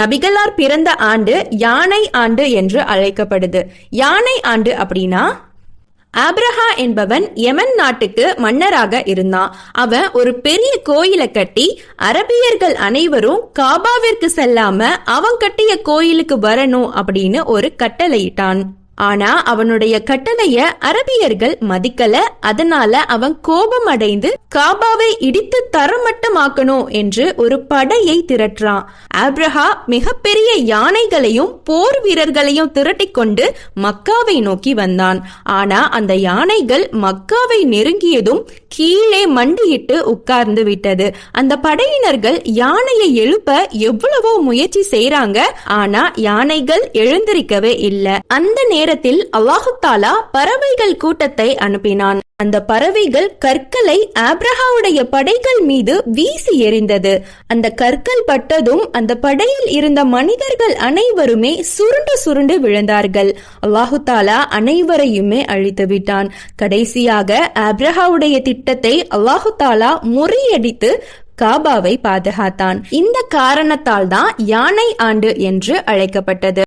நபிகளார் பிறந்த ஆண்டு யானை ஆண்டு என்று அழைக்கப்படுது. யானை ஆண்டு அப்படின்னா ஆப்ரஹா என்பவன் யமன் நாட்டுக்கு மன்னராக இருந்தான். அவன் ஒரு பெரிய கோயிலை கட்டி அரபியர்கள் அனைவரும் காபாவிற்கு செல்லாம அவன் கட்டிய கோயிலுக்கு வரணும் அப்படின்னு ஒரு கட்டளையிட்டான். ஆனா அவனுடைய கட்டளைய அரபியர்கள் மதிக்கல. அதனால அவன் கோபம் அடைந்து காபாவை இடித்து தரமட்டமாக்கணும் என்று ஒரு படையை திரட்டுறான். ஆப்ரஹா மிகப்பெரிய யானைகளையும் போர் வீரர்களையும் திரட்டி கொண்டு மக்காவை நோக்கி வந்தான். ஆனா அந்த யானைகள் மக்காவை நெருங்கியதும் கீழே மண்டியிட்டு உட்கார்ந்து விட்டது. அந்த படையினர்கள் யானையை எழுப்ப எவ்வளவோ முயற்சி செய்றாங்க. ஆனா யானைகள் எழுந்திருக்கவே இல்லை. அந்த நேரத்தில் அல்லாஹு தாலா பறவைகள் கூட்டத்தை அனுப்பினான். அந்த பறவைகள் கற்களை ஆப்ரஹாவுடைய படைகள் மீது வீசி எறிந்தது. அந்த கற்கள் பட்டதும் அந்த படையில் இருந்த மனிதர்கள் அனைவருமே சுருண்டு சுருண்டு விழுந்தார்கள். அல்லாஹு தாலா அனைவரையுமே அழித்து விட்டான் கடைசியாக ஆப்ரஹாவுடைய திட்டத்தை அல்லாஹு தாலா முறியடித்து காபாவை பாதுகாத்தான். இந்த காரணத்தால் தான் யானை ஆண்டு என்று அழைக்கப்பட்டது.